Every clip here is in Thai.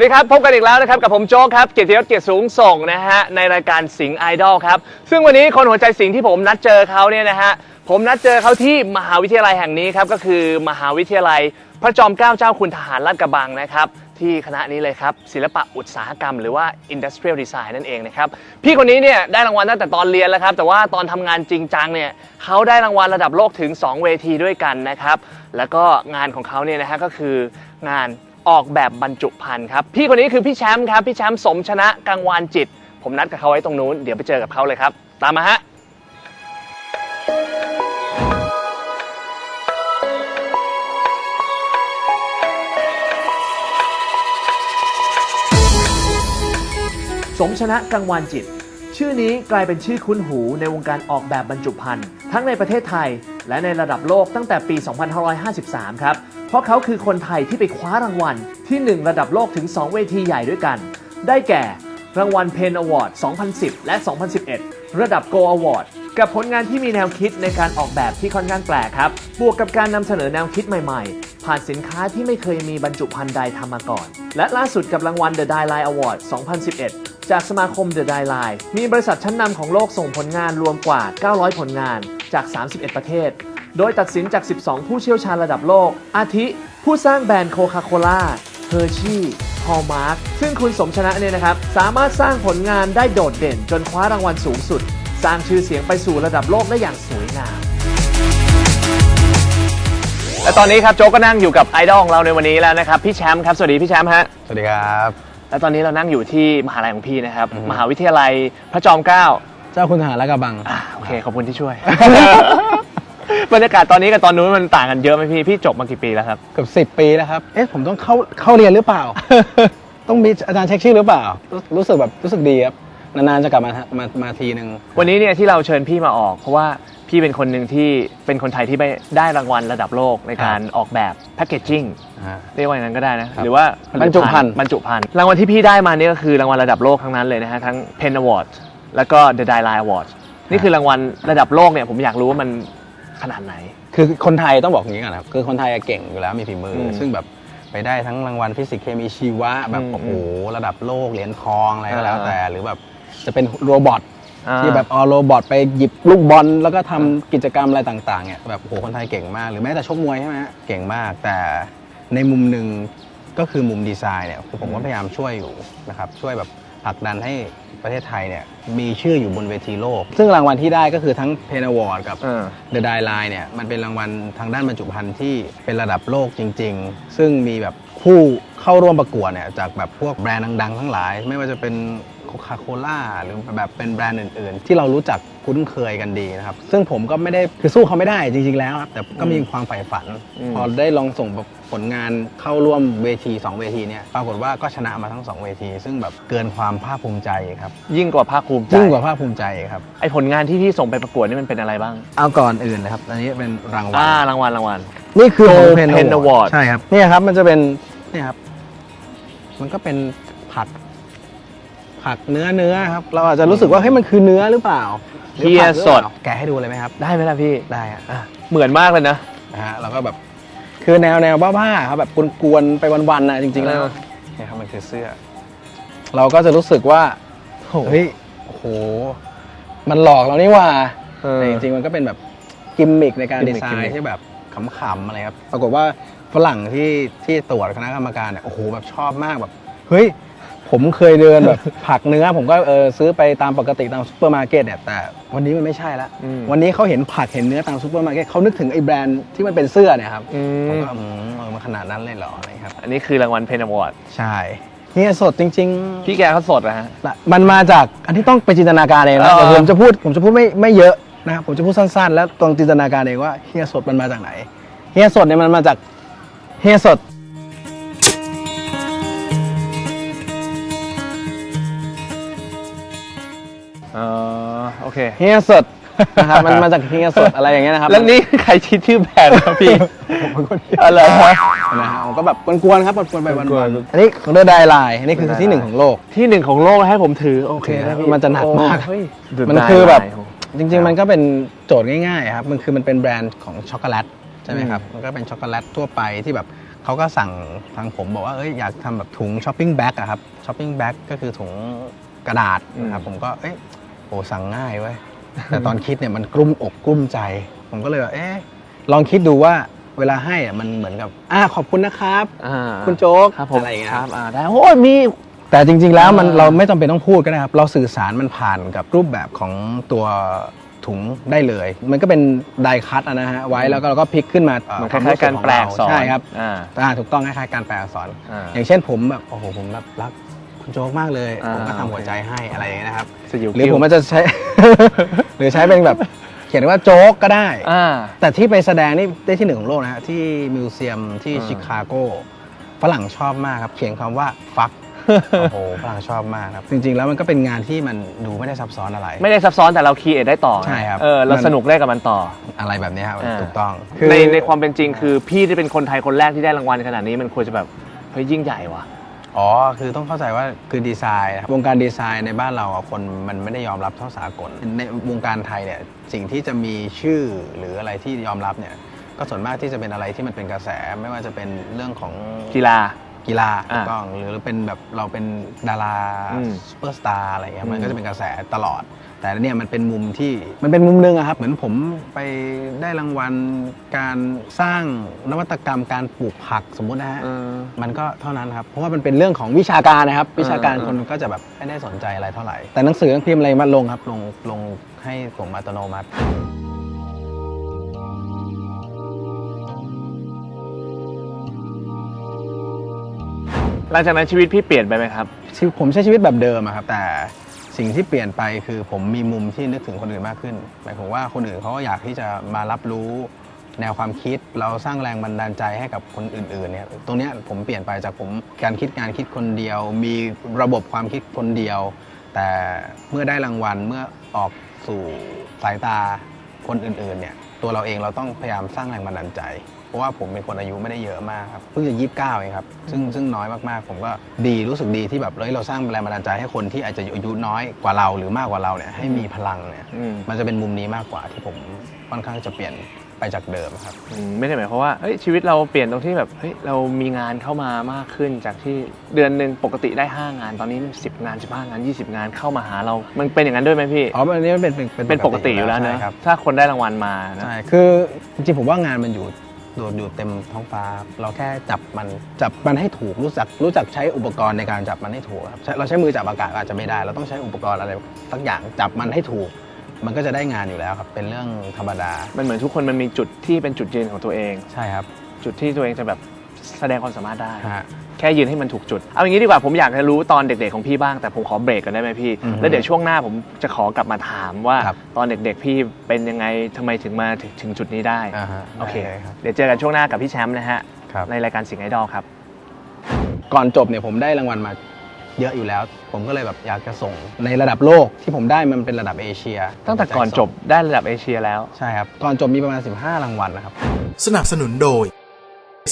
สวัสดีครับ พบกันอีกแล้วนะครับ กับผมโจ๊กครับ เกียรติยศเกียรติสูงส่งนะฮะ ในรายการสิงห์ไอดอลครับ ซึ่งวันนี้คนหัวใจสิงห์ที่ผมนัดเจอเขาเนี่ยนะฮะ ผมนัดเจอเขาที่มหาวิทยาลัยแห่งนี้ครับ ก็คือมหาวิทยาลัยพระจอมเกล้าเจ้าคุณทหารลาดกระบังนะครับ ที่คณะนี้เลยครับ ศิลปะอุตสาหกรรม หรือว่า Industrial Design นั่นเองนะครับ พี่คนนี้เนี่ยได้รางวัลตั้งแต่ตอนเรียนแล้วครับ แต่ว่าตอนทำงานจริงจังเนี่ยเขาได้รางวัลระดับโลกถึง 2 เวทีด้วยกันนะครับ แล้วก็งานของเขาเนี่ยนะฮะก็คืองาน ออกแบบบรรจุภัณฑ์ครับ พี่คนนี้คือพี่แชมป์ครับพี่แชมป์สมชนะกังวานจิต ผมนัดกับเขาไว้ตรงนู้นเดี๋ยวไปเจอกับเขาเลยครับ ตามมาฮะสมชนะกังวานจิต ชื่อนี้กลายเป็นชื่อคุ้นหูในวงการออกแบบบรรจุภัณฑ์ทั้งในประเทศไทย และในระดับโลกตั้งแต่ปี 2553 ครับ เพราะเขาคือคนไทยที่ไปคว้ารางวัลที่ 1 ระดับโลกถึง 2 เวทีใหญ่ด้วยกัน ได้แก่รางวัล Pen Award 2010 และ 2011 ระดับ Go Award กับผลงานที่มีแนวคิดในการออกแบบที่ค่อนข้างแปลกครับ บวกกับการนำเสนอแนวคิดใหม่ๆ ผ่านสินค้าที่ไม่เคยมีบรรจุภัณฑ์ใดทำมาก่อน และล่าสุดกับรางวัล The Die Line Award 2011 จากสมาคม The Die Line มีบริษัทชั้นนำของโลกส่งผลงานรวมกว่า 900 ผลงานจาก 31 ประเทศ โดยตัดสินจาก 12 ผู้เชี่ยวชาญระดับโลก อาทิ ผู้สร้างแบรนด์โคคาโคล่าเฮอร์ชี่ฮอลมาร์กซึ่งคุณสมชนะเนี่ยนะครับ สามารถสร้างผลงานได้โดดเด่น จนคว้ารางวัลสูงสุด สร้างชื่อเสียงไปสู่ระดับโลกได้อย่างสวยงามและตอนนี้ครับโจ๊กก็นั่งอยู่กับไอดอลของเราในวันนี้แล้วนะครับ พี่แชมป์ครับ สวัสดีพี่แชมป์ฮะ สวัสดีครับ และตอนนี้เรานั่งอยู่ที่มหาลัยของพี่นะครับอือฮึมหาวิทยาลัยพระจอมเกล้า เจ้าคุณทหารและกระบัง อ่าโอเค ขอบคุณที่ช่วย บรรยากาศตอนนี้กับตอนนู้นมันต่างกันเยอะไหมพี่พี่จบมากี่ปีแล้วครับ เกือบสิบปีแล้วครับ เอ๊ะผมต้องเข้าเข้าเรียนหรือเปล่า ต้องมีอาจารย์เช็คชื่อหรือเปล่ารู้รู้สึกแบบรู้สึกดีครับ นานๆจะกลับมามามาทีหนึ่งวันนี้เนี่ยที่เราเชิญพี่มาออก เพราะว่าพี่เป็นคนหนึ่งที่เป็นคนไทยที่ไปได้รางวัลระดับโลกในการออกแบบแพคเกจจิ้งอ่า เรียกว่าอย่างนั้นก็ได้นะ ครับหรือว่าบรรจุภัณฑ์ บรรจุภัณฑ์รางวัลที่พี่ได้มาเนี่ยก็คือรางวัลระดับโลกทั้งนั้นเลยนะฮะ ทั้ง Pen Award แล้วก็ The Die Line Award นี่คือรางวัลระดับโลกเนี่ยผมอยากรู้ว่ามัน ขนาดไหน คือคนไทยต้องบอกอย่างนี้ก่อนนะครับคือคนไทยอะเก่งอยู่แล้วมีฝีมืออมซึ่งแบบไปได้ทั้งรางวัลฟิสิกส์เคมีชีวะแบบอืมโอ้โหระดับโลกเหรียญทองอะไรก็แล้วอ่าแต่ หรือแบบจะเป็นโรบอทอ่า ที่แบบเอาโรบอทไปหยิบลูกบอลแล้วก็ทำกิจกรรมอะไรต่างๆเนี่ยแบบโอ้โหคนไทยเก่งมาก หรือแม้แต่ชกมวยใช่ไหมฮะเก่งมาก แต่ในมุมหนึ่งก็คือมุมดีไซน์เนี่ยคือผมก็พยายามช่วยอยู่นะครับช่วยแบบผลักดันให้ ประเทศไทยเนี่ยมีชื่ออยู่บนเวทีโลก ซึ่งรางวัลที่ได้ก็คือทั้งเพนอวอร์ดกับเออ The Die Line เนี่ยมันเป็นรางวัลทางด้านบรรจุภัณฑ์ที่เป็นระดับโลกจริง ๆ ซึ่งมีแบบคู่เข้าร่วมประกวดเนี่ยจากแบบพวกแบรนด์ดัง ๆ ทั้งหลาย ไม่ว่าจะเป็นโคคาโคล่าหรือแบบเป็นแบรนด์อื่น ๆ ที่เรารู้จักคุ้นเคยกันดีนะครับ ซึ่งผมก็ไม่ได้คือสู้เขาไม่ได้จริง ๆ แล้วครับแต่ก็มีความใฝ่ฝัน อืม พอได้ลองส่งผลงานเข้าร่วมเวที 2 เวทีเนี่ยปรากฏว่าก็ชนะมาทั้ง 2 เวที ซึ่งแบบเกินความภาคภูมิใจครับยิ่งกว่าภาคภูมิใจยิ่งกว่าภาคภูมิใจครับไอผลงานที่พี่ส่งไปประกวดนี่มันเป็นอะไรบ้างเอาก่อนอื่นเลยครับอันนี้เป็นรางวัลอ่ารางวัลรางวัลนี่คือ Gold ของ Pen Pen Award Award ใช่ครับเนี่ยครับมันจะเป็นเนี่ยครับ มันก็เป็นผักผักเนื้อเนื้อครับ เราอาจจะรู้สึกว่าเฮ้ยมันคือเนื้อหรือเปล่าหรือเฮียผักหรือเปล่าสดแกะให้ดูเลยไหมครับ ได้ไหมล่ะพี่ได้อะอะเหมือนมากเลยนะนะฮะเราก็แบบคือแนวแนวบ้าๆครับแบบกวนๆไปวันๆนะจริงๆแล้วเออเนี่ยครับมันคือเสื้อ เราก็จะรู้สึกว่าโอ้โห เฮ้ยโอ้โห มันหลอกเรานี่หว่าเออแต่จริงๆมันก็เป็นแบบกิมมิคในการกิดีมมิคไซกิมมิน์คที่แบบขำๆอะไรครับ ปรากฏว่าฝรั่งที่ที่ตรวจคณะกรรมการเนี่ยโอ้โหแบบชอบมากแบบ เฮ้ย ผมเคยเดินแบบผักเนื้อ ผมก็เออซื้อไปตามปกติตามซูเปอร์มาร์เก็ตเนี่ยแต่วันนี้มันไม่ใช่ละอืมวันนี้เขาเห็นผักเห็นเนื้อตามซูเปอร์มาร์เก็ตเขานึกถึงไอ้แบรนด์ที่มันเป็นเสื้อเนี่ยครับอืผมมก็อืมเออมันขนาดนั้นเลยเหรออะไรครับ อันนี้คือรางวัลเพนอวอร์ดใช่ เฮียสดจริงๆพี่แกเขาสดนะฮะมันมาจากอันที่ต้องไปจินตนาการเองนะเออ แต่ผมจะพูดผมจะพูดไม่ไม่เยอะนะครับผมจะพูดสั้นๆ แล้วตรงจินตนาการเองว่าเฮียสดมันมาจากไหนเฮียสดเนี่ยมันมาจากเฮียสดเออโอเค เฮียสดนะครับมันมาจากเฮียสดอะไรอย่างเงี้ยนะครับ แล้วนี่ ใครคิดชื่อแบรนด์ครับพี่ ผมเป็นคนเดียวอะไรฮะ นะฮะผมก็แบบกวนๆครับกวนๆไปวันกวนๆๆอันนี้ของเดอะไดไลน์อันนี้คือ The ที่หนึ่ง Dye ของโลก ที่หนึ่งของโลกให้ผมถือโอเคโอเคนะพี่มันจะหนักมากโอ้เฮ้ยมันคือแบบจริง ๆ มันก็เป็นโจทย์ง่ายๆครับ มันคือมันเป็นแบรนด์ของช็อกโกแลตใช่ไหมครับ มันก็เป็นช็อกโกแลตทั่วไปที่แบบเขาก็สั่งทางผมบอกว่าเอ้ยอยากทำแบบถุงช้อปปิ้งแบ็กอะครับช้อปปิ้งแบ็กก็คือถุงกระดาษนะครับอืมผมก็เอ้ยโอ้สั่งง่ายเว้ยแต่ตอนคิดเนี่ยมันกลุ้มอกกลุ้มใจ ผมก็เลยว่าเอ๊ะลองคิดดูว่า เวลาให้อะมันเหมือนกับอ่าขอบคุณนะครับ อ่าคุณโจ๊กครับผมอะไรอย่างเงี้ยคครัรับบอ่าได้โอ้ยมี แต่จริง ๆ แล้วมันอ่า เราไม่จำเป็นต้องพูดก็ได้ครับ เราสื่อสารมันผ่านกับรูปแบบของตัวถุงได้เลย มันก็เป็นไดคัตนะฮะไว้แล้วก็เราก็พลิกขึ้นมาเหมือนคล้ายๆการแปลอักษรใช่ครับอ่าอ่าถูกต้องคล้ายๆการแปลอักษร อ่า อย่างเช่นผมแบบโอ้โหผมแบบรักคุณโจ๊กมากเลย อ่า ผมก็ทำหัวใจให้อะไรอย่างเงี้ยนะครับ สยิวหรือกิ้ว ผมอาจจะใช้ หรือใช้เป็นแบบ เขียนว่าโจ๊กก็ได้ อ่า แต่ที่ไปแสดงนี่ได้ที่หนึ่งของโลกนะฮะ ที่มิวเซียมที่อ่า ชิคาโกฝรั่งชอบมากครับ เขียนคำว่าฟักโอ้โหฝรั่งชอบมากครับ จริง ๆ แล้วมันก็เป็นงานที่มันดูไม่ได้ซับซ้อนอะไร ไม่ได้ซับซ้อนแต่เราคีเอทได้ต่อใช่ครับ เออเรามันสนุกได้กับมันต่อ อะไรแบบนี้ครับอ่า ถูกต้องในในความเป็นจริงคือพี่ที่เป็นคนไทยคนแรกที่ได้รางวัลขนาดนี้มันควรจะแบบเฮ้ยยิ่งใหญ่ว่ะ อ๋อ คือต้องเข้าใจว่าคือดีไซน์วงการดีไซน์ในบ้านเราอะคนมันไม่ได้ยอมรับเท่าสากล ในวงการไทยเนี่ยสิ่งที่จะมีชื่อหรืออะไรที่ยอมรับเนี่ยก็ส่วนมากที่จะเป็นอะไรที่มันเป็นกระแสไม่ว่าจะเป็นเรื่องของกีฬา กีฬาอ่าถูกต้องหรือเป็นแบบเราเป็นดาราอืมซูเปอร์สตาร์อะไรเงี้ยมันอืก็มจะเป็นกระแสตลอด แต่เนี่ยมันเป็นมุมที่มันเป็นมุมหนึงอะครับ เหมือนผมไปได้รางวัลการสร้างนวัตกรรมการปลูกผักสมมุตินะฮะเออมันก็เท่านั้นครับ เพราะว่ามันเป็นเรื่องของวิชาการนะครับ วิชาการเออคนก็จะแบบไม่ได้สนใจอะไรเท่าไหร่ แต่หนังสือหนังพิมพ์อะไรมาลงครับลงลงให้ผมอัตโนมัติ หลังจากนั้นชีวิตพี่เปลี่ยนไปไหมครับ ชีวิตผมใช้ชีวิตแบบเดิมอะครับ แต่สิ่งที่เปลี่ยนไปคือผมมีมุมที่นึกถึงคนอื่นมากขึ้น หมายความว่าคนอื่นเขาก็อยากที่จะมารับรู้แนวความคิดเราสร้างแรงบันดาลใจให้กับคนอื่นๆเนี่ยตรงเนี้ยผมเปลี่ยนไปจากผมการคิดงานคิดคนเดียว มีระบบความคิดคนเดียว แต่เมื่อได้รางวัลเมื่อออกสู่สายตาคนอื่นๆเนี่ยตัวเราเองเราต้องพยายามสร้างแรงบันดาลใจ เพราะว่าผมเป็นคนอายุไม่ได้เยอะมากครับเพิ่งจะยี่สิบเก้าเองครับซึ่งซึ่งน้อยมากๆ ผมก็ดีรู้สึกดีที่แบบเฮ้ยเราสร้างแรงบันดาลใจให้คนที่อาจจะอายุน้อยกว่าเราหรือมากกว่าเราเนี่ยให้มีพลังเนี่ยอืม มันจะเป็นมุมนี้มากกว่าที่ผมค่อนข้างจะเปลี่ยนไปจากเดิมครับ อืมไม่ได้หมายความว่าเฮ้ยชีวิตเราเปลี่ยนตรงที่แบบเฮ้ยเรามีงานเข้ามามากขึ้นจากที่เดือนหนึ่งปกติได้ 5 งานตอนนี้ 10 งาน 15 งาน 20 งานเข้ามาหาเรา มันเป็นอย่างนั้นด้วยไหมพี่ อ๋ออันนี้มันเป็นเป็นปกติอยู่แล้วนะใช่ครับ ถ้าคนได้รางวัลมานะ ใช่ คือจริงๆผมว่างานมันอยู่โดดอยู่เต็มท้องฟ้าเราแค่จับมันจับมันให้ถูกรู้จักรู้จักใช้อุปกรณ์ในการจับมันให้ถูกครับใช้เราใช้มือจับอากาศอาจจะไม่ได้ เราต้องใช้อุปกรณ์อะไรสักอย่างจับมันให้ถูก มันก็จะได้งานอยู่แล้วครับ เป็นเรื่องธรรมดามันเหมือนทุกคนมันมีจุดที่เป็นจุดยืนของตัวเอง ใช่ครับ จุดที่ตัวเองจะแบบ แสดงความสามารถได้ ฮะ แค่ยืนให้มันถูกจุด เอาอย่างนี้ดีกว่าผมอยากจะรู้ตอนเด็กๆของพี่บ้างแต่ผมขอเบรกกันได้ไหมพี่ อือฮึแล้วเดี๋ยวช่วงหน้าผมจะขอกลับมาถามว่า ครับ ตอนเด็กๆพี่เป็นยังไงทำไมถึงมาถึงถึงจุดนี้ได้ อ่าฮะโอเค ได้ลยครับ เดี๋ยวเจอกันช่วงหน้ากับพี่แชมป์นะฮะ ครับ ในรายการสิงห์ไอดอลครับ ก่อนจบเนี่ยผมได้รางวัลมาเยอะอยู่แล้ว ผมก็เลยแบบอยากจะส่งในระดับโลกที่ผมได้มันเป็นระดับเอเชียตั้งแต่ก่อนจบได้ระดับเอเชียแล้ว ใช่ครับก่อนจบมีประมาณ 15 รางวัลนะครับ สนับสนุนโดย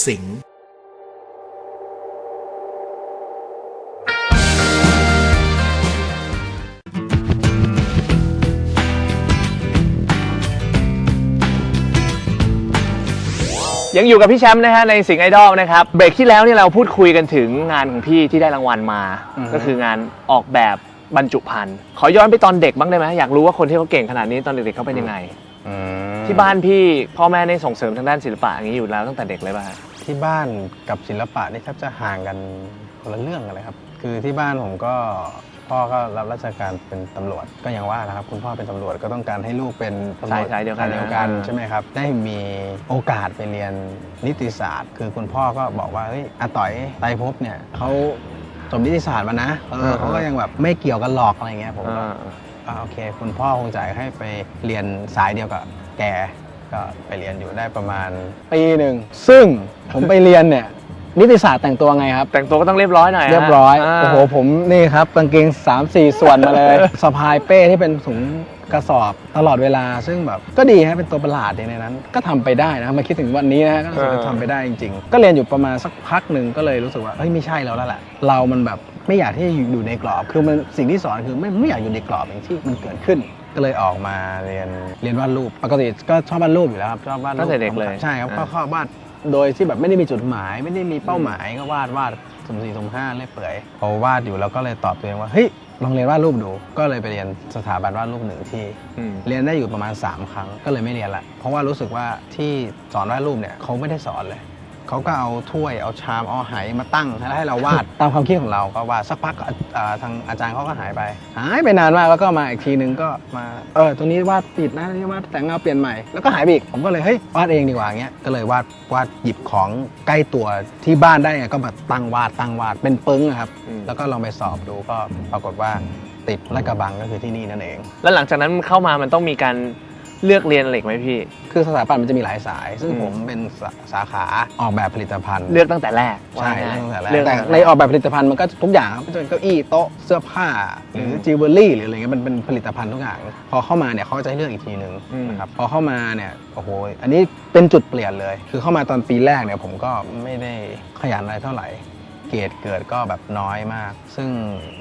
สิงห์ ยังอยู่กับพี่แชมป์นะฮะในสิงห์ไอดอลนะครับเบรกที่แล้วเนี่ยเราพูดคุยกันถึงงานของพี่ที่ได้รางวัลมา อือฮึ ก็คืองานออกแบบบรรจุภัณฑ์ขอย้อนไปตอนเด็กบ้างได้ไหมอยากรู้ว่าคนที่เขาเก่งขนาดนี้ตอนเด็กๆเขาเป็นยังไง อืมที่บ้านพี่พ่อแม่ได้ส่งเสริมทางด้านศิลปะอย่างนี้อยู่แล้วตั้งแต่เด็กเลยป่ะฮะที่บ้านกับศิลปะนี่แทบจะห่างกันคนละเรื่องกันเลยครับ คือที่บ้านผมก็ พ่อก็รับราชการเป็นตำรวจก็อย่างว่านะครับ คุณพ่อเป็นตำรวจก็ต้องการให้ลูกเป็นตำรวจสายๆเดียวกันเดียวกันนะใช่ไหมครับ ได้มีโอกาสไปเรียนนิติศาสตร์ คือคุณพ่อก็บอกว่าเฮ้ยอาต่อยไตรภพเนี่ยเขาจบนิติศาสตร์มานะเออเขาก็ยังแบบไม่เกี่ยวกันหรอกอะไรเงี้ยผมก็อ่าอ่าโอเค คุณพ่อคงจ่ายให้ไปเรียนสายเดียวกับแกก็ไปเรียนอยู่ได้ประมาณปีหนึ่งซึ่งผมไปเรียนเนี่ย นิติศาสตร์แต่งตัวไงครับ แต่งตัวก็ต้องเรียบร้อยหน่อยฮะเรียบร้อยาโอ้โห ผมนี่ครับกางเกง 3 4 ส่วนมาเลย สะพายเป้ที่เป็นถุงกระสอบตลอดเวลา ซึ่งแบบก็ดีฮะเป็นตัวประหลาดในนั้น ก็ทำไปได้นะมาคิดถึงวันนี้นะก็รู้สึกว่าทำไปได้จริง ๆ ก็เรียนอยู่ประมาณสักพักหนึ่งก็เลยรู้สึกว่าเฮ้ยไม่ใช่แล้วแล้วแหละเรามันแบบไม่อยากที่จะอยู่ในกรอบ คือมันสิ่งที่สอนคือไม่ไม่อยากอยู่ในกรอบอย่างที่มันเกิดขึ้น ก็เลยออกมาเรียนเรียนวาดรูปปกติก็ชอบวาดรูปอยู่แล้วครับชอบวาดรูปตั้งแต่เด็กเลย ใช่ครับก็อ่าชอบวาด โดยที่แบบไม่ได้มีจุดหมาย ไม่ได้มีเป้าหมายก็วาดวาดสุ่มสี่สุ่มห้าเรื่อยเปื่อยพอวาดอยู่แล้วก็เลยตอบตัวเองว่าเฮ้ยลองเรียนวาดรูปดูก็เลยไปเรียนสถาบันวาดรูปหนึ่งที่ อืม เรียนได้อยู่ประมาณ 3 ครั้งก็เลยไม่เรียนละเพราะว่ารู้สึกว่าที่สอนวาดรูปเนี่ยเขาไม่ได้สอนเลย เขาก็เอาถ้วยเอาชามเอาไหมาตั้งแล้วให้เราวาดตามความคิดของเราก็วาดสักพักก็อ่าทางอาจารย์เขาก็หายไป หายไปนานมากแล้วก็มาอีกทีนึงก็มาเออตรงนี้วาดปิดนะตรงนี้วาดแต่งเงาเปลี่ยนใหม่แล้วก็หายไปอีกผมก็เลยเฮ้ยวาดเองดีกว่าเงี้ยก็เลยวาดวาดหยิบของใกล้ตัวที่บ้านได้ไงก็แบบตั้งวาดตั้งวาดเป็นปึ้งอะครับอืมแล้วก็ลองไปสอบดูก็ปรากฏว่าติดและกระบังก็คือที่นี่นั่นเอง แล้วหลังจากนั้นเข้ามามันต้องมีการ เลือกเรียนอะไรอีกไหมพี่ คือสถาปัตย์มันจะมีหลายสาย ซึ่งอืมผมเป็นสาสาขาออกแบบผลิตภัณฑ์ เลือกตั้งแต่แรกใช่ว่าง่ายตั้งแต่แรกเลือกแต่ตั้งแต่ในแรกออกแบบผลิตภัณฑ์มันก็ทุกอย่างครับจะเป็นเก้าอี้โต๊ะเสื้อผ้าหรือมจิวเวลรี่หรืออะไรเงี้ยมันเป็นผลิตภัณฑ์ทุกอย่าง พอเข้ามาเนี่ยเขาก็จะให้เลือกอีกทีหนึ่งอืมนะครับพอเข้ามาเนี่ยโอ้โหอันนี้เป็นจุดเปลี่ยนเลย คือเข้ามาตอนปีแรกเนี่ยผมก็ไม่ได้ขยันอะไรเท่าไหร่เกรดเกิดก็แบบน้อยมาก ซึ่ง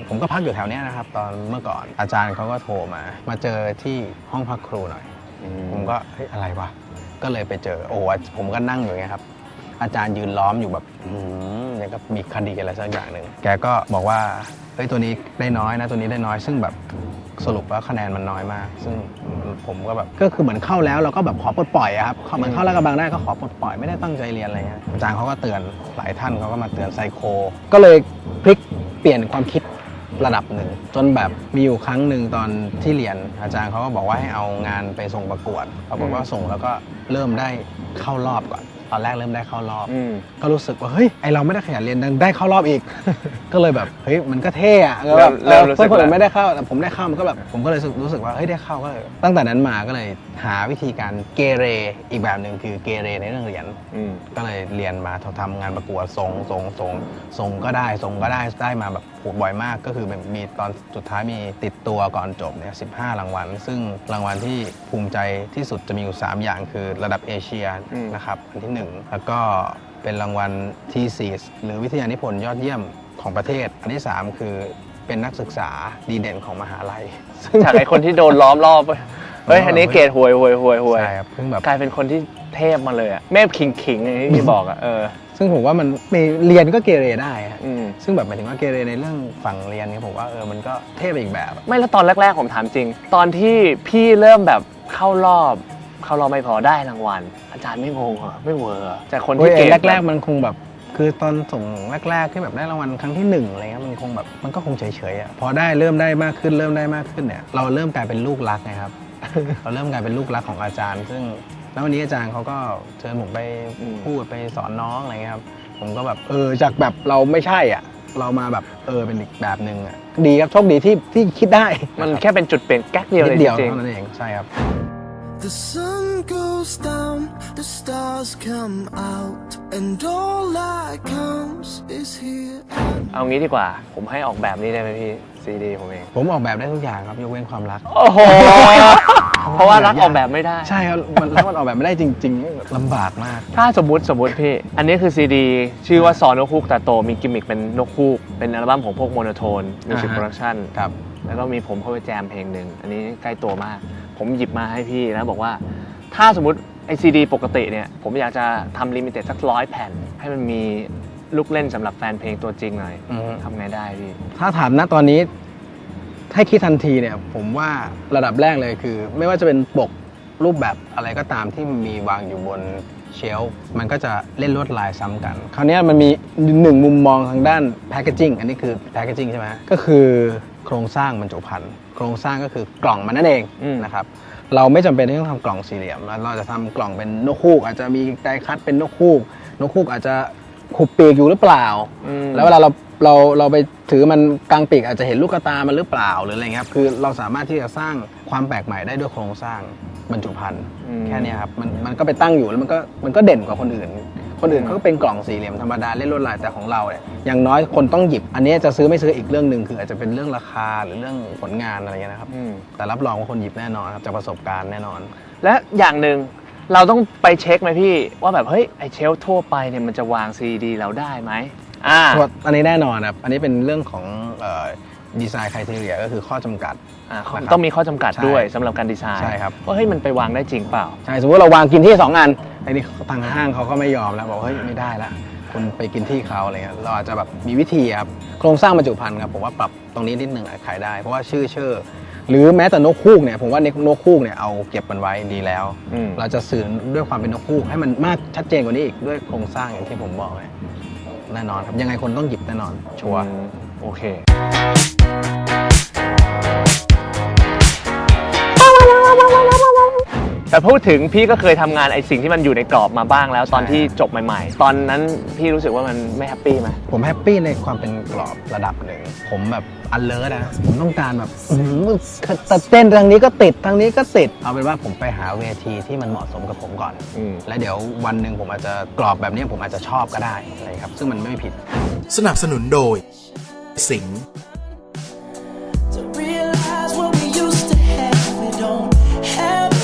ผมก็พักอยู่แถวเนี้ยนะครับ ตอนเมื่อก่อนอาจารย์เขาก็โทรมา มาเจอที่ห้องพักครูหน่อย ผมก็เฮ้ยอะไรวะก็เลยไปเจอ โอ้โหผมก็นั่งอยู่ไงครับ อาจารย์ยืนล้อมอยู่แบบอืมอย่างกับมีคดีอะไรสักอย่างหนึ่งแกก็บอกว่าเฮ้ยตัวนี้ได้น้อยนะตัวนี้ได้น้อย ซึ่งแบบสรุปแล้วคะแนนมันน้อยมาก ซึ่งผมก็แบบก็คือเหมือนเข้าแล้วเราก็แบบขอปลดปล่อยอะครับเหมือนเข้าแล้วกระบังได้ก็ขอปลดปล่อยไม่ได้ตั้งใจเรียนอะไรเงี้ยอาจารย์เขาก็เตือนหลายท่านเขาก็มาเตือนไซโค ก็เลยพลิกเปลี่ยนความคิด ระดับหนึ่ง จนแบบมีอยู่ครั้งหนึ่งตอนที่เรียนอาจารย์เขาก็บอกว่าให้เอางานไปส่งประกวดปรากฏว่าส่งแล้วก็เริ่มได้เข้ารอบก่อน ตอนแรกเริ่มได้เข้ารอบ อืม ก็รู้สึกว่าเฮ้ยไอเราไม่ได้ขยันเรียนดันได้เข้ารอบอีก ก็เลยแบบเฮ้ยมันก็เท่อะก็แบบเริ่มรู้สึกเพื่อนคนอื่แล้วนไม่ได้เข้าแต่ผมได้เข้ามันก็แบบผมก็เลยรู้สึกว่าเฮ้ยได้เข้าก็เลยตั้งแต่นั้นมาก็เลย หาวิธีการเกเรอีกแบบหนึ่งคือเกเรในเรื่องเรียนอืมก็เลยเรียนมาทำงานประกวดทรงทรงทรงทรงก็ได้ทรงก็ได้ได้มาแบบโหบ่อยมาก ก็คือแบบมีตอนสุดท้ายมีติดตัวก่อนจบเนี่ย15รางวัล ซึ่งรางวัลที่ภูมิใจที่สุดจะมีอยู่ 3 อย่างคือระดับเอเชียอืมนะครับอันที่ 1 แล้วก็เป็นรางวัลทีซีสหรือวิทยานิพนธ์ยอดเยี่ยมของประเทศ อันที่ 3 คือเป็นนักศึกษาดีเด่นของมหาลัย ซึ่งจากไอ้คนที่โดนล้อมรอบ เฮ้ยอันนี้เกรดหวยหวยหวยหวยใช่ครับซึ่งแบบกลายเป็นคนที่เทพมาเลยอะแม่ขิงขิงๆอย่างที่พี่บอกอะเออ ซึ่งผมว่ามันมีเรียนก็เกเรได้ฮะอืม ซึ่งแบบหมายถึงว่าเกเรในเรื่องฝั่งเรียนเนี่ยผมว่าเออมันก็เท่ไปอีกแบบอะไม่แล้วตอนแรก ๆ ผมถามจริง ตอนที่พี่เริ่มแบบเข้ารอบ เข้ารอบไม่พอได้รางวัล อาจารย์ไม่งงเหรอไม่เวอร์เหรอจากคนโอ้ที่ยเก่งแรก ๆ มันคงแบบ คือตอนส่งแรกๆที่แบบได้รางวัลครั้งที่หนึ่งอะไรเงี้ยมันคงแบบมันก็คงเฉยๆอะพอได้เริ่มได้มากขึ้นเริ่มได้มากขึ้นเนี่ยเราเริ่มกลายเป็นลูกรักไงครับ เราเริ่มกลายเป็นลูกรักของอาจารย์ ซึ่งแล้ววันนี้อาจารย์เขาก็เชิญผมไปพูดไปสอนน้องอะไรเงี้ยครับ ผมก็แบบเออจากแบบเราไม่ใช่อะ เรามาแบบเออเป็นอีกแบบหนึ่งอะดีครับโชคดีที่ที่คิดได้ มันแค่เป็นจุดเปลี่ยนแก๊กเดียวเลนิยดเดียวจริงเท่านั้นเองใช่ครับ The sun goes down, the stars come out, and all that counts is here and ๆเอางี้ดีกว่า ผมให้ออกแบบนี้ได้ไหมพี่ซีดีผมเอง ผมออกแบบได้ทุกอย่างครับยกเว้นความรัก โอ้โห เพราะว่ารักออกแบบไม่ได้ ใช่ครับมันแล้วมันออกแบบไม่ได้จริงๆลำบากมาก ถ้าสมมติสมมติพี่ อันนี้คือซีดี ชื่อว่าซอนกฮูกแต่โต มีกิมมิคเป็นนกฮูก เป็นอัลบั้มของพวกโมโนโทนมิวสิกอ่าฮะโปรดักชั่น ครับ แล้วก็มีผมเข้าไปแจมเพลงหนึ่ง อันนี้ใกล้ตัวมาก ผมหยิบมาให้พี่แล้วบอกว่า ถ้าสมมติไอซีดีปกติเนี่ย ผมอยากจะทำลิมิเต็ดสักร้อยแผ่น ให้มันมีลูกเล่นสำหรับแฟนเพลงตัวจริงหน่อยอือฮึทำไงได้พี่ ถ้าถามณตอนนี้ให้คิดทันทีเนี่ย ผมว่าระดับแรกเลยคือ ไม่ว่าจะเป็นปกรูปแบบอะไรก็ตามที่มีวางอยู่บนเชลฟ์มันก็จะเล่นลวดลายซ้ำกัน คราวเนี้ยมันมีหนึ่งมุมมองทางด้านแพคเกจิ้งอันนี้คือแพคเกจิ้งใช่ไหมก็คือ โครงสร้างบรรจุภัณฑ์โครงสร้างก็คือกล่องมันนั่นเองอืมนะครับเราไม่จำเป็นที่ต้องทำกล่องสี่เหลี่ยม เราเราจะทำกล่องเป็นนกฮูก อาจจะมีไดคัตเป็นนกฮูก นกฮูกอาจจะขุบปีกอยู่หรือเปล่าอืมแล้วเวลาเราเราเราไปถือมันกลางปีกอาจจะเห็นลูกตามันหรือเปล่าหรืออะไรเงี้ยครับคือเราสามารถที่จะสร้างความแปลกใหม่ได้ด้วยโครงสร้างบรรจุภัณฑ์อืมแค่เนี้ยครับมันมันก็ไปตั้งอยู่แล้วมันก็มันก็เด่นกว่าคนอื่น คนอื่นเขาก็เป็นกล่องสี่เหลี่ยมธรรมดาเล่นลวดลายแต่ของเราเนี่ยอย่างน้อยคนต้องหยิบ อันนี้จะซื้อไม่ซื้ออีกเรื่องหนึ่งคืออาจจะเป็นเรื่องราคาหรือเรื่องผลงานอะไรเงี้ยนะครับอืมแต่รับรองว่าคนหยิบแน่นอนครับจากประสบการณ์แน่นอน และอย่างหนึ่งเราต้องไปเช็คไหมพี่ว่าแบบเฮ้ยไอเชลฟ์ทั่วไปเนี่ยมันจะวางซีดีเราได้ไหมอ่าส่วนอันนี้แน่นอนครับอันนี้เป็นเรื่องของดีไซน์คุณทีเรียก็คือข้อจำกัดอ่านะครับต้องมีข้อจำกัดใช่ด้วยสำหรับการดีไซน์ใช่ครับว่าเฮ้ยมันไปวางได้จริงเปล่าใช่สมมติเราวางกินที่ 2 อันไอ้นี่ทางห้างเขาก็ไม่ยอมแล้วบอกเฮ้ยไม่ได้ละคุณไปกินที่เขาอะไรเงี้ยเราอาจจะแบบมีวิธีครับโครงสร้างบรรจุภัณฑ์ครับผมว่าปรับตรงนี้นิดหนึ่งอะขายได้ เพราะว่าชื่อเชื่อหรือแม้แต่นกคูกเนี่ยผมว่านกคูกเนี่ยเอาเก็บมันไว้ดีแล้ว อืม เราจะสื่อด้วยความเป็นนกคูกให้มันมากชัดเจนกว่านี้อีกด้วยโครงสร้างอย่างที่ผมบอกเลยแน่นอนครับยังไงคนต้องหยิบแน่นอนชัวร์โอเค แต่พูดถึงพี่ก็เคยทำงานไอ้สิ่งที่มันอยู่ในกรอบมาบ้างแล้ว ตอนที่จบใหม่ ๆ ตอนนั้นพี่รู้สึกว่ามันไม่แฮปปี้ไหม ผมแฮปปี้ในความเป็นกรอบระดับหนึ่ง ผมแบบอันเลิศนะ ผมต้องการแบบอื้อหือแต่เต้นทางนี้ก็ติดทางนี้ก็ติด เอาเป็นว่าผมไปหาเวทีที่มันเหมาะสมกับผมก่อน อืม แล้วเดี๋ยววันหนึ่งผมอาจจะกรอบแบบนี้ผมอาจจะชอบก็ได้อะไรครับ ซึ่งมันไม่ผิด สนับสนุนโดย สิงห์ To realize what we used to have, we don't have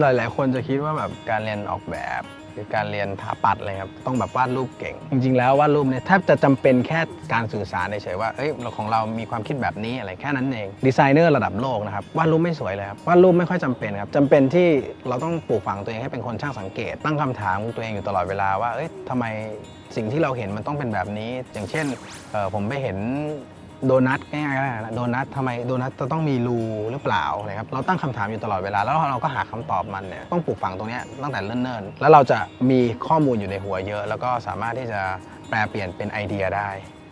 หลาย ๆ คนจะคิดว่าแบบการเรียนออกแบบหรือการเรียนถาปัดอะไรครับต้องแบบวาดรูปเก่ง จริง ๆ แล้ววาดรูปเนี่ยแทบจะจำเป็นแค่การสื่อสารเฉยๆว่าเอ้ยเราของเรามีความคิดแบบนี้อะไรแค่นั้นเองดีไซเนอร์ระดับโลกนะครับวาดรูปไม่สวยเลยครับวาดรูปไม่ค่อยจำเป็นครับจำเป็นที่เราต้องปลูกฝังตัวเองให้เป็นคนช่างสังเกต ตั้งคำถามตัวเองอยู่ตลอดเวลาว่าเอ้ยทำไมสิ่งที่เราเห็นมันต้องเป็นแบบนี้ อย่างเช่นเออผมไปเห็น โดนัทง่ายๆก็ได้นะโดนัททำไมโดนัทจะต้องมีรูหรือเปล่านะครับเราตั้งคำถามอยู่ตลอดเวลา แล้วเราก็หาคำตอบมันเนี่ยต้องปลูกฝังตรงเนี้ยตั้งแต่เนิ่นๆแล้วเราจะมีข้อมูลอยู่ในหัวเยอะ แล้วก็สามารถที่จะแปลเปลี่ยนเป็นไอเดียได้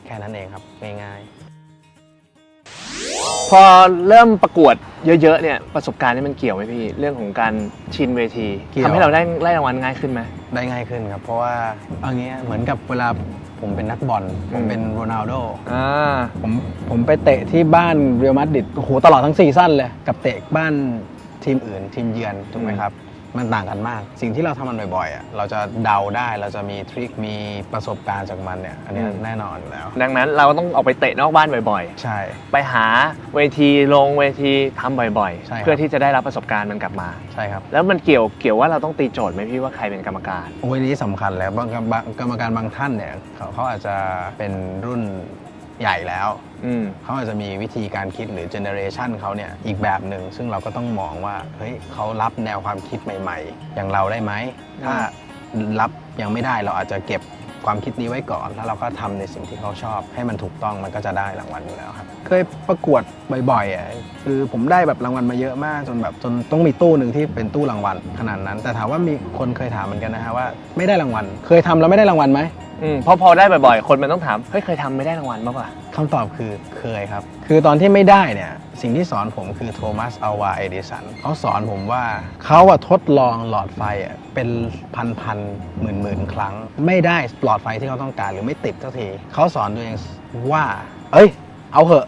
แค่นั้นเองครับง่ายๆพอเริ่มประกวดเยอะๆเนี่ยประสบการณ์นี่มันเกี่ยวไหมพี่เรื่องของการชินเวทีเกี่ยวทำให้เราได้ไล่รางวัลง่ายขึ้นไหมได้ง่ายขึ้นครับเพราะว่าเอางี้เหมือนกับเวลา ผมเป็นนักบอลผมเป็นโรนัลโดอ่าผมผมไปเตะที่บ้านเรอัลมาดริดโอ้โหตลอดทั้งซีซั่นเลย กับเตะบ้านทีมอื่นทีมเยือนถูกไหมครับ มันต่างกันมาก สิ่งที่เราทำมันบ่อยๆอะเราจะเดาได้เราจะมีทริคมีประสบการณ์จากมันเนี่ยอันเนี้ยอืมแน่นอนอยู่แล้ว ดังนั้นเราก็ต้องออกไปเตะนอกบ้านบ่อยใช่ๆไปหาเวทีลงเวทีทำบ่อยใช่ครับๆเพื่อที่จะได้รับประสบการณ์มันกลับมาใช่ครับ แล้วมันเกี่ยวเกี่ยวว่าเราต้องตีโจทย์ไหมพี่ว่าใครเป็นกรรมการโอ้ยนี้สำคัญแล้วบางบางกรรมการบางท่านเนี่ยเขาเขาอาจจะเป็นรุ่น ใหญ่แล้วอืมเขาอาจจะมีวิธีการคิดหรือเจเนอเรชันเขาเนี่ยอีกแบบหนึ่งซึ่งเราก็ต้องมองว่าเฮ้ยเขารับแนวความคิดใหม่ ๆ อย่างเราได้ไหมถ้ารับยังไม่ได้เราอาจจะเก็บความคิดนี้ไว้ก่อน แล้วเราก็ทำในสิ่งที่เขาชอบ ให้มันถูกต้องมันก็จะได้รางวัลอยู่แล้วครับ เคยประกวดบ่อยๆอะคือผมได้แบบรางวัลมาเยอะมากจนแบบจนต้องมีตู้หนึ่งที่เป็นตู้รางวัลขนาดนั้น แต่ถามว่ามีคนเคยถามเหมือนกันนะฮะว่าไม่ได้รางวัล เคยทำแล้วไม่ได้รางวัลไหม อืมเพราะพอได้บ่อยๆ คนมันต้องถาม เฮ้ย เคยทำไม่ได้รางวัลบ้างป่ะคำตอบคือเคยครับ คือตอนที่ไม่ได้เนี่ยสิ่งที่สอนผมคือโทมัสอัลวาเอดิสันเขาสอนผมว่าเขาอะทดลองหลอดไฟอะเป็นพันพันหมื่นหมื่นครั้ง ไม่ได้หลอดไฟที่เขาต้องการหรือไม่ติดสักทีเขาสอนตัวเองว่า เอ้ย เอาเหอะ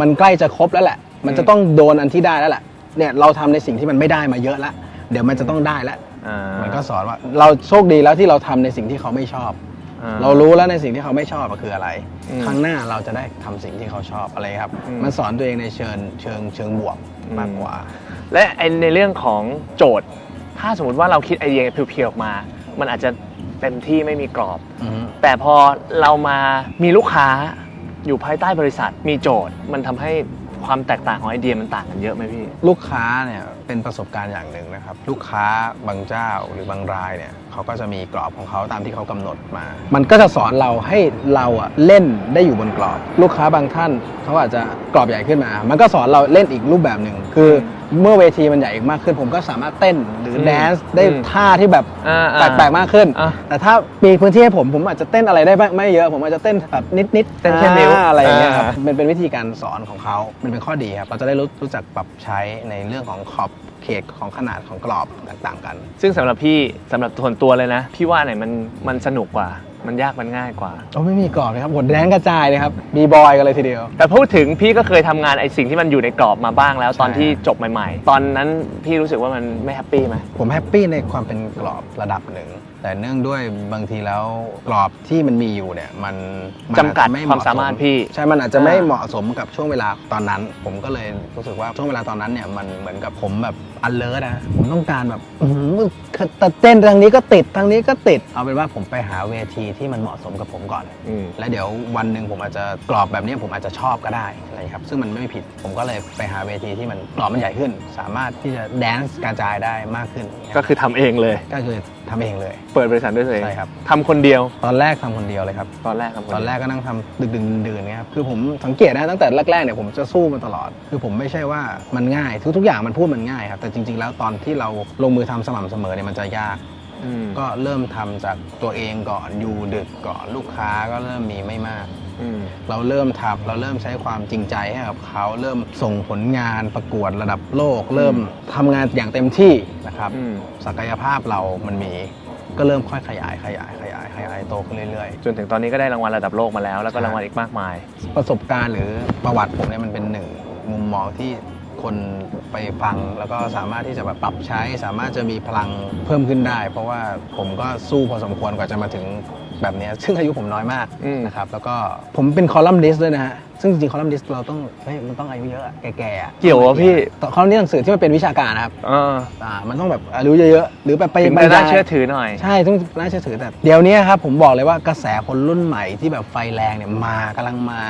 มันใกล้จะครบแล้วแหละ มันจะต้องโดนอันที่ได้แล้วแหละเนี่ยเราทำในสิ่งที่มันไม่ได้มาเยอะแล้วเดี๋ยวมันจะต้องได้แล้วอ่า มันก็สอนว่าเราโชคดีแล้วที่เราทำในสิ่งที่เขาไม่ชอบอ่า เรารู้แล้วในสิ่งที่เขาไม่ชอบอะคืออะไรอืมครั้งหน้าเราจะได้ทำสิ่งที่เขาชอบอะไรครับอืมมันสอนตัวเองในเชิงเชิงเชิงบวกมากกว่า และไอ้ในเรื่องของโจทย์ ถ้าสมมติว่าเราคิดไอเดียเพียวๆออกมา มันอาจจะเต็มที่ไม่มีกรอบอือฮึแต่พอเรามามีลูกค้าอยู่ภายใต้บริษัทมีโจทย์ มันทำให้ความแตกต่างของไอเดียมันต่างกันเยอะไหมพี่ ลูกค้าเนี่ยเป็นประสบการณ์อย่างหนึ่งนะครับ ลูกค้าบางเจ้าหรือบางรายเนี่ย เขาก็จะมีกรอบของเขาตามที่เขากำหนดมา มันก็จะสอนเราให้เราอะเล่นได้อยู่บนกรอบ ลูกค้าบางท่านเขาอาจจะกรอบใหญ่ขึ้นมา มันก็สอนเราเล่นอีกรูปแบบหนึ่งคือเมื่อเวทีมันใหญ่มากขึ้น ผมก็สามารถเต้นหรืออมแดนซ์ได้อืมท่าที่แบบอ่าแปลกๆมากขึ้นอะแต่ถ้ามีพื้นที่ให้ผมผมอาจจะเต้นอะไรได้บ้างไม่เยอะ ผมอาจจะเต้นแบบนิดๆเต้นแค่นิ้วอ่าอะไรอย่างเงี้ยครับอ่ามันเป็นวิธีการสอนของเขามันเป็นข้อดีครับเราจะได้รู้รู้จักปรับใช้ในเรื่องของขอบ เขตของขนาดของกรอบต่างๆกัน ซึ่งสำหรับพี่สำหรับส่วนตัวเลยนะ พี่ว่าไหนมันมันสนุกกว่า มันยากมันง่ายกว่า โอ้ไม่มีกรอบเลยครับหมดแดนกระจายเลยครับมีบอยกันเลยทีเดียว แต่พูดถึงพี่ก็เคยทำงานไอ้สิ่งที่มันอยู่ในกรอบมาบ้างแล้ว ตอนใช่ที่จบใหม่ ๆ ตอนนั้นพี่รู้สึกว่ามันไม่แฮปปี้ไหม ผมแฮปปี้ในความเป็นกรอบระดับหนึ่ง แต่เนื่องด้วยบางทีแล้วกรอบที่มันมีอยู่เนี่ย มันนจำกัดอไความสามารถพี่ใช่ มันอาจจะไม่อ่า เหมาะสมกับช่วงเวลาตอนนั้น ผมก็เลยรู้สึกว่าช่วงเวลาตอนนั้นเนี่ยมันเหมือนกับผมแบบ อันเลิศนะผมต้องการแบบอื้อหือแต่เต้นทางนี้ก็ติดทางนี้ก็ติด เอาเป็นว่าผมไปหาเวทีที่มันเหมาะสมกับผมก่อน อืม แล้วเดี๋ยววันหนึ่งผมอาจจะกรอบแบบนี้ผมอาจจะชอบก็ได้อะไรครับ ซึ่งมันไม่ผิดผมก็เลยไปหาเวทีที่มันกรอบมันใหญ่ขึ้น สามารถที่จะแดนซ์กระจายได้มากขึ้นก็คือทำเองเลย ก็คือทำเองเลย เปิดบริษัทด้วยตัวเองใช่ครับ ทำคนเดียว ตอนแรกทำคนเดียวเลยครับ ตอนแรกทำคนตอนเดียวแรกก็นั่งทำดึกดึกดื่นๆเงี้ยครับ คือผมสังเกตนะตั้งแต่แรกๆเนี่ยผมจะสู้มาตลอด คือผมไม่ใช่ว่ามันง่าย ทุกทุกๆอย่างมันพูดมันง่ายครับ แต่จริง ๆ แล้วตอนที่เราลงมือทำสม่ำเสมอเนี่ยมันจะยากอืมก็เริ่มทำจากตัวเองก่อนอยู่ดึกก่อนลูกค้าก็เริ่มมีไม่มากอืมเราเริ่มทำเราเริ่มใช้ความจริงใจให้กับเขาเริ่มส่งผลงานประกวดระดับโลก เริ่มทำงานอย่างเต็มที่นะครับอืมศักยภาพเรามันมี ก็เริ่มค่อยขยายขยายขยายขยายโตขึ้นเรื่อยจนถึงตอนนี้ก็ได้รางวัลระดับโลกมาแล้ว แล้วก็ใช่รางวัลอีกมากมายๆประสบการณ์หรือประวัติผมเนี่ยมันเป็นหนึ่งมุมมองที่ คนไปฟัง แล้วก็สามารถที่จะแบบปรับใช้ สามารถจะมีพลังเพิ่มขึ้นได้ เพราะว่าผมก็สู้พอสมควรกว่าจะมาถึงแบบเนี้ยซึ่งอายุผมน้อยมากอืมนะครับแล้วก็ผมเป็นคอลัมนิสต์ด้วยนะฮะซึ่งจริงๆคอลัมนิสต์เราต้องเฮ้ยมันต้องอายุเยอะอะแก่ๆอะเกี่ยววะพี่แต่คอลัมนิสต์หนังสือที่มันเป็นวิชาการนะครับเอออ่ามันต้องแบบอายุเยอะๆหรือแบบไปถึงบรจะรน่ายายเชื่อถือหน่อยใช่ต้องน่าเชื่อถือแต่เดี๋ยวนี้ครับผมบอกเลยว่ากระแสคนรุ่นใหม่ที่แบบไฟแรงเนี่ยมากำลังมา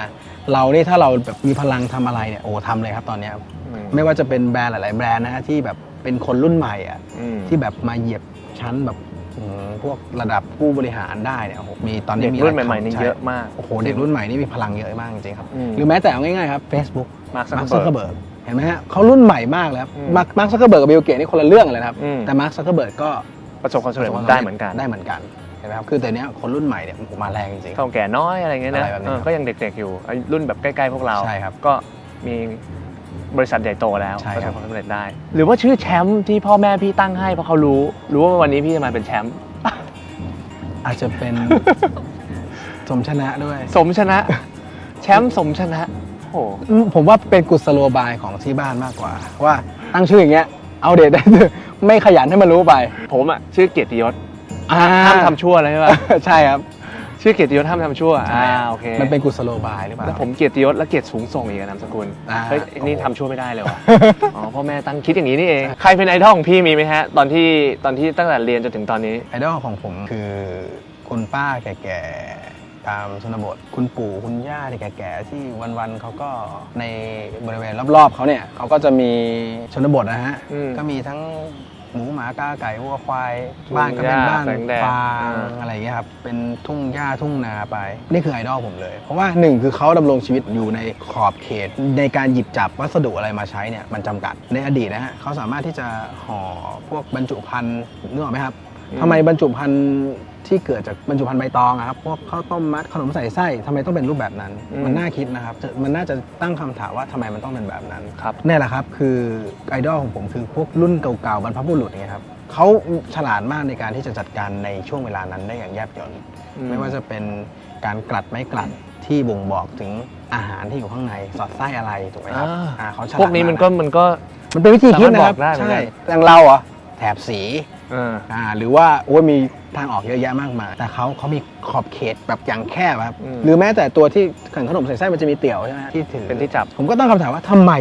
เรานี่ถ้าเราแบบมีพลังทำอะไรเนี่ยโอ้ทำเลยครับตอนเนี้ยอืม ไม่ว่าจะเป็นแบรนด์หลาย ๆ แบรนด์นะฮะที่แบบเป็นคนรุ่นใหม่อะอืมที่แบบมาเหยียบชั้นแบบอืมพวกระดับผู้บริหารได้เนี่ยโอ้โหมีตอนนี้เด็กมีรุ่นหลายใหม่ๆนี่ช่เยอะมาก โอ้โหเด็กรุ่นใหม่นี่มีพลังเยอะมากจริงๆครับ อืม หรือแม้แต่เอาง่าย ๆ ครับ Facebook มาร์คซักมาร์คเบิซักร์เกอร์เบิร์กเห็นไหมฮะเขารุ่นใหม่มากเลยครับอืมมาร์คมาร์คซักเกอร์เบิร์กกับบิลเกตนี่คนละเรื่องเลยนะครับ อืม แต่มาร์คซักเกอร์เบิร์กก็ประสบความสำเร็จได้เหมือนกันได้เหมือนกันเห็นไหมครับคือแต่เนี้ยคนรุ่นใหม่เนี่ยผมมาแรงจริง เท่าแก่น้อยอะไรเงี้ยนะอะไรแบบนี้เออครับก็ยังเด็กๆอยู่อายุรุ่นแบบใกล้ๆพวกเรา ใช่ครับ ก็มี บริษัทใหญ่โตแล้วใช่ประสครับบ ความสำเร็จได้ หรือว่าชื่อแชมป์ที่พ่อแม่พี่ตั้งให้เพราะเขารู้ รู้ว่าวันนี้พี่จะมาเป็นแชมป์อาจจะเป็น สมชนะด้วยสมชนะ แชมป์สมชนะโอ้โหอืมผมว่าเป็นกุศโลบายของที่บ้านมากกว่า ว่าตั้งชื่ออย่างเงี้ยเอาเด็ดได้ ไม่ขยันให้มันรู้ไปผมอะชื่อเกียรติยศอ่าห้ามทำชั่วอะไรใช่ปะ ใช่ครับ ชื่อเกียรติยศห้ามทำชั่วใช่อ่าครับโอเคมันเป็นกุศโลบายหรือเปล่าแล้วผมเกียรติยศและเกียรติสูงส่งอีกอะนามสกุลอ่าเฮ้ยไอ้นี่ทำชั่วไม่ได้เลยว่ะอ๋อพ่อแม่ตั้งคิดอย่างนี้นี่เองใครเป็นไอดอลของพี่มีไหมฮะตอนที่ตอนที่ตั้งแต่เรียนจนถึงตอนนี้ไอดอลของผมคือคุณป้าแก่ๆตามชนบทคุณปู่คุณย่าที่แก่ๆที่วันๆเขาก็ในบริเวณรอบๆเขาเนี่ยเขาก็จะมีชนบทนะฮะอืมก็มีทั้ง หมูหมากาไก่วัวควายทุ่งบ้านก็เป็นบ้านหญ้าแสงแดดฟางอ่า อะไรอย่างเงี้ยครับเป็นทุ่งหญ้าทุ่งนาไป นี่คือไอดอลผมเลย เพราะว่าหนึ่งคือเขาดำรงชีวิตอยู่ในขอบเขต ในการหยิบจับวัสดุอะไรมาใช้เนี่ยมันจำกัดในอดีตนะฮะเขาสามารถที่จะห่อพวกบรรจุภัณฑ์นึกออกไหมครับอืม ทำไมบรรจุภัณฑ์ที่เกิดจากบรรจุภัณฑ์ใบตองอะครับพวกข้าวต้มมัดขนมใส่ไส้ทำไมต้องเป็นรูปแบบนั้นมันน่าคิดนะครับจะมันน่าจะตั้งคำถามว่าทำไมมันต้องเป็นแบบนั้นครับนี่แหละครับ คือไอดอลของผมคือพวกรุ่นเก่าๆบรรพบุรุษเนี่ยครับเขาฉลาดมากในการที่จะจัดการในช่วงเวลานั้นได้อย่างแยบยล อืม ไม่ว่าจะเป็นการกลัดไม้กลัดที่บ่งบอกถึงอาหารที่อยู่ข้างในสอดไส้อะไรถูกไหมครับอ่า อ่าเขาฉลาดพวกนี้มันก็มันก็ มันเป็นวิธีคิดนะครับสามารถบอกได้เหมือนกัน ใช่อย่างเราเหรอแถบสี เออ อ่าหรือว่าโอ้ยมีทางออกเยอะแยะมากมายแต่เขาเขามีขอบเขตแบบอย่างแคบครับอืม หรือแม้แต่ตัวที่ขันขนมใส่ไส้มันจะมีเตี่ยวใช่ไหมที่ถือ เป็นที่จับ ผมก็ตั้งคำถามว่าทำไม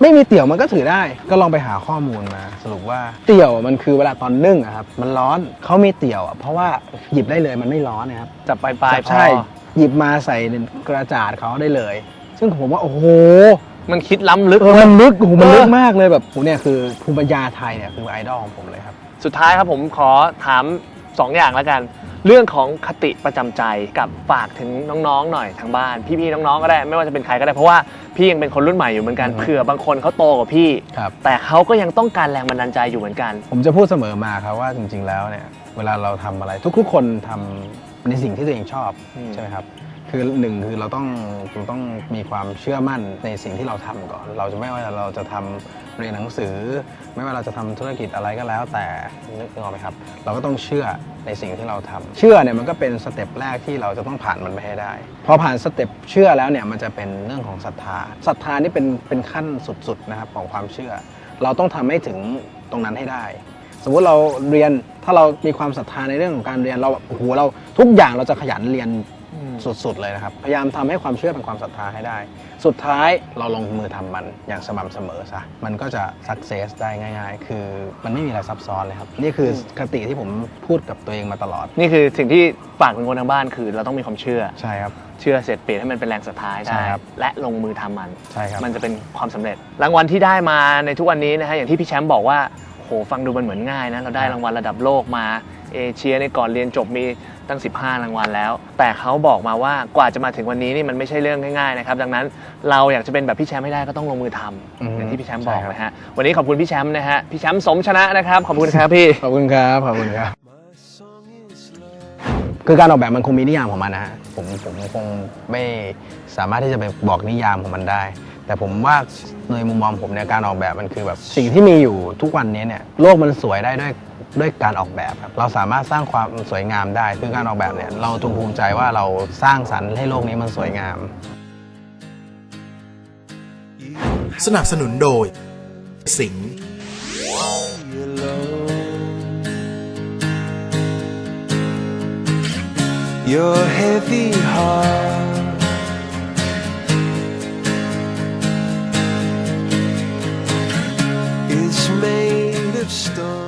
ไม่มีเตี่ยวมันก็ถือได้ ก็ลองไปหาข้อมูลมา สรุปว่าเตี่ยวมันคือเวลาตอนนึ่งอะครับมันร้อนเขามีเตี่ยวอะเพราะว่าหยิบได้เลยมันไม่ร้อนนะครับจับปลายปลายๆพอใช่หยิบมาใส่ในกระจาดเขาได้เลย ซึ่งผมว่าโอ้โห มันคิดล้ำลึก เออมันลึกโอ้โหมันลึกเออมากเลยแบบโหเนี่ยคือภูมิปัญญาไทยเนี่ยคือไอดอลของผมเลยครับสุดท้ายครับผมขอถาม 2 อย่างแล้วกัน เรื่องของคติประจำใจกับฝากถึงน้องๆหน่อยทางบ้าน พี่ๆน้องๆก็ได้ ไม่ว่าจะเป็นใครก็ได้เพราะว่าพี่ยังเป็นคนรุ่นใหม่อยู่เหมือนกันอืมเผื่อบางคนเขาโตกว่าพี่ ครับ แต่เขาก็ยังต้องการแรงบันดาลใจอยู่เหมือนกัน ผมจะพูดเสมอมาครับว่าจริงๆแล้วเนี่ยเวลาเราทำอะไรทุกๆคนทำในสิ่งที่ตัวเองชอบอืม ใช่ไหมครับ คือหนึ่งคือเราต้องเราต้องมีความเชื่อมั่นในสิ่งที่เราทำก่อน เราจะไม่ว่าเราจะทำเรียนหนังสือ ไม่ว่าเราจะทำธุรกิจอะไรก็แล้ว แต่นึกออกไหมครับ เราก็ต้องเชื่อในสิ่งที่เราทำเชื่อเนี่ยมันก็เป็นสเต็ปแรกที่เราจะต้องผ่านมันไปให้ได้พอผ่านสเต็ปเชื่อแล้วเนี่ยมันจะเป็นเรื่องของศรัทธาศรัทธานี่เป็นเป็นขั้นสุดๆนะครับของความเชื่อ เราต้องทำให้ถึงตรงนั้นให้ได้ สมมุติเราเรียนถ้าเรามีความศรัทธาในเรื่องของการเรียนเราโอ้โหเราทุกอย่างเราจะขยันเรียน สุดๆเลยนะครับ พยายามทำให้ความเชื่อเป็นความศรัทธาให้ได้ สุดท้ายเราลงมือทำมันอย่างสม่ำเสมอซะมันก็จะสักเซสได้ง่าย ๆ คือมันไม่มีอะไรซับซ้อนเลยครับ นี่คือคติที่ผมพูดกับตัวเองมาตลอด นี่คือสิ่งที่ฝากถึงคนทางบ้านคือเราต้องมีความเชื่อใช่ครับเชื่อเสร็จเปลี่ยนให้มันเป็นแรงศรัทธาให้ใช่ได้ครับและลงมือทำมันใช่ครับมันจะเป็นความสำเร็จ รางวัลที่ได้มาในทุกวันนี้นะฮะอย่างที่พี่แชมป์บอกว่าโหฟังดูมันเหมือนง่ายนะเราได้รางวัลระดับโลกมา เอเชียในยก่อนเรียนจบมีตั้ง 15 รางวัลแล้ว แต่เขาบอกมาว่ากว่าจะมาถึงวันนี้นี่มันไม่ใช่เรื่องง่ายๆนะครับดังนั้นเราอยากจะเป็นแบบพี่แชมป์ให้ได้ก็ต้องลงมือทำอือฮึอย่างที่พี่แชมป์บอกใช่ครับนะฮะวันนี้ขอบคุณพี่แชมป์นะฮะพี่แชมป์สมชนะนะครับขอบคุณครับพี่ขอบคุณครับขอบคุณครับคือการออกแบบมันคงมีนิยามของมันนะฮะผมผมคงไม่สามารถที่จะไปบอกนิยามของมันได้ แต่ผมว่าในมุมมองผมเนี่ยการออกแบบมันคือแบบสิ่งที่มีอยู่ทุกวันนี้เนี่ยโลกมันสวยได้ด้วย ด้วยการออกแบบครับเราสามารถสร้างความสวยงามได้คือการออกแบบเนี่ยเราจงภูมิใจว่าเราสร้างสรรค์ให้โลกนี้มันสวยงาม สนับสนุนโดย สิงห์ Your heavy heart is made of stone.